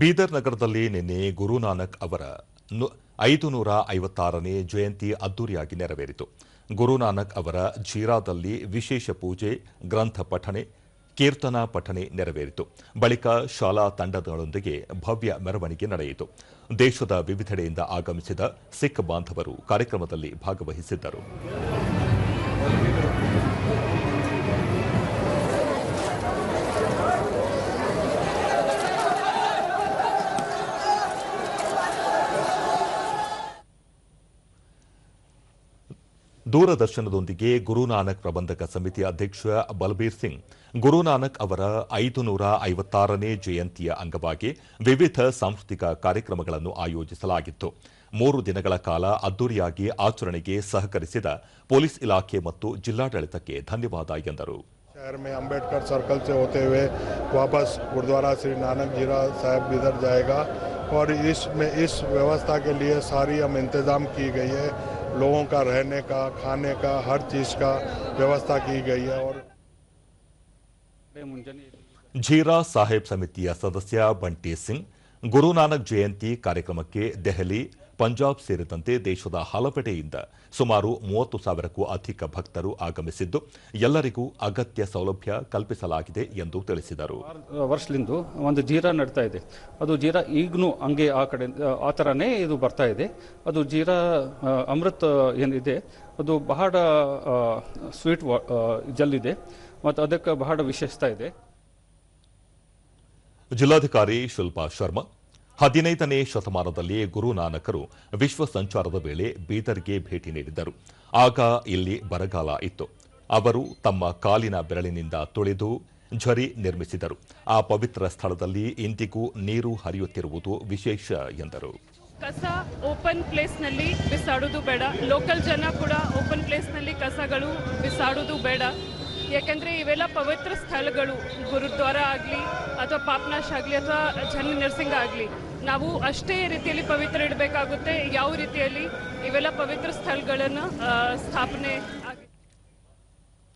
ಬೀದರ್ ನಗರದಲ್ಲಿ ನಿನ್ನೆ ಗುರುನಾನಕ್ ಅವರ ಐದು ನೂರ ಐವತ್ತಾರನೇ ಜಯಂತಿ ಅದ್ದೂರಿಯಾಗಿ ನೆರವೇರಿತು. ಗುರುನಾನಕ್ ಅವರ ಜೀರಾದಲ್ಲಿ ವಿಶೇಷ ಪೂಜೆ, ಗ್ರಂಥ ಪಠಣೆ, ಕೀರ್ತನಾ ಪಠಣೆ ನೆರವೇರಿತು. ಬಳಿಕ ಶಾಲಾ ತಂಡಗಳೊಂದಿಗೆ ಭವ್ಯ ಮೆರವಣಿಗೆ ನಡೆಯಿತು. ದೇಶದ ವಿವಿಧೆಡೆಯಿಂದ ಆಗಮಿಸಿದ ಸಿಖ್ ಬಾಂಧವರು ಕಾರ್ಯಕ್ರಮದಲ್ಲಿ ಭಾಗವಹಿಸಿದ್ದರು. ದೂರದರ್ಶನದೊಂದಿಗೆ ಗುರುನಾನಕ್ ಪ್ರಬಂಧಕ ಸಮಿತಿ ಅಧ್ಯಕ್ಷ ಬಲಬೀರ್ ಸಿಂಗ್ ಗುರುನಾನಕ್ ಅವರ ಐದು ನೂರ ಐವತ್ತಾರನೇ ಜಯಂತಿಯ ಅಂಗವಾಗಿ ವಿವಿಧ ಸಾಂಸ್ಕೃತಿಕ ಕಾರ್ಯಕ್ರಮಗಳನ್ನು ಆಯೋಜಿಸಲಾಗಿತ್ತು ಮೂರು ದಿನಗಳ ಕಾಲ ಅದ್ದೂರಿಯಾಗಿ ಆಚರಣೆಗೆ ಸಹಕರಿಸಿದ ಪೊಲೀಸ್ ಇಲಾಖೆ ಮತ್ತು ಜಿಲ್ಲಾಡಳಿತಕ್ಕೆ ಧನ್ಯವಾದ ಎಂದರು शहर में अंबेडकर सर्कल से होते हुए वापस गुरुद्वारा श्री नानक जीरा साहब बिदर जाएगा और इसमें इस व्यवस्था के लिए सारी हम इंतज़ाम की गई है लोगों का रहने का खाने का हर चीज़ का व्यवस्था की गई है और ಝೀರಾ ಸಾಹೇಬ್ ಸಮಿತಿಯ ಸದಸ್ಯ ಬಂಟಿ ಸಿಂಗ್ ಗುರುನಾನಕ್ ಜಯಂತಿ ಕಾರ್ಯಕ್ರಮಕ್ಕೆ ದೆಹಲಿ ಪಂಜಾಬ್ ಸೇರಿದಂತೆ ದೇಶದ ಹಲವೆಡೆಯಿಂದ ಸುಮಾರು ಮೂವತ್ತು ಸಾವಿರಕ್ಕೂ ಅಧಿಕ ಭಕ್ತರು ಆಗಮಿಸಿದ್ದು ಎಲ್ಲರಿಗೂ ಅಗತ್ಯ ಸೌಲಭ್ಯ ಕಲ್ಪಿಸಲಾಗಿದೆ ಎಂದು ತಿಳಿಸಿದರು. ವರ್ಷದಿಂದ ಒಂದು ಜೀರಾ ನಡ್ತಾ ಇದೆ. ಅದು ಜೀರಾ ಈಗಲೂ ಹಂಗೆ ಆ ಕಡೆ ಆ ಥರನೇ ಇದು ಬರ್ತಾ ಇದೆ. ಅದು ಜೀರಾ ಅಮೃತ್ ಏನಿದೆ ಅದು ಬಹಳ ಸ್ವೀಟ್ ಜಲ್ಲಿದೆ ಮತ್ತು ಅದಕ್ಕೆ ಬಹಳ ವಿಶೇಷತೆ ಇದೆ. ಜಿಲ್ಲಾಧಿಕಾರಿ ಶಿಲ್ಪಾ ಶರ್ಮಾ ಹದಿನೈದನೇ ಶತಮಾನದಲ್ಲಿ ಗುರುನಾನಕರು ವಿಶ್ವ ಸಂಚಾರದ ವೇಳೆ ಬೀದರ್ಗೆ ಭೇಟಿ ನೀಡಿದ್ದರು. ಆಗ ಇಲ್ಲಿ ಬರಗಾಲ ಇತ್ತು. ಅವರು ತಮ್ಮ ಕಾಲಿನ ಬೆರಳಿನಿಂದ ತುಳಿದು ಝರಿ ನಿರ್ಮಿಸಿದರು. ಆ ಪವಿತ್ರ ಸ್ಥಳದಲ್ಲಿ ಇಂದಿಗೂ ನೀರು ಹರಿಯುತ್ತಿರುವುದು ವಿಶೇಷ ಎಂದರು. ಕಸ ಓಪನ್ ಪ್ಲೇಸ್ನಲ್ಲಿ ಬಿಸಾಡೋದು ಬೇಡ. ಲೋಕಲ್ ಜನ ಕೂಡ ಓಪನ್ ಪ್ಲೇಸ್ನಲ್ಲಿ ಕಸಗಳು ಬಿಸಾಡೋದು ಬೇಡ. ಯಾಕಂದ್ರೆ ಇವೆಲ್ಲ ಪವಿತ್ರ ಸ್ಥಳಗಳು. ಗುರುದ್ವಾರ ಆಗಲಿ ಅಥವಾ ಪಾಪನಾಶ ಆಗಲಿ ಅಥವಾ ಜನ ನರ್ಸಿಂಗ್ ಆಗಲಿ, ನಾವು ಅಷ್ಟೇ ರೀತಿಯಲ್ಲಿ ಪವಿತ್ರ ಇಡಬೇಕಾಗುತ್ತೆ. ಯಾವ ರೀತಿಯಲ್ಲಿ? ಇವೆಲ್ಲ ಪವಿತ್ರ ಸ್ಥಳಗಳನ್ನು ಸ್ಥಾಪನೆ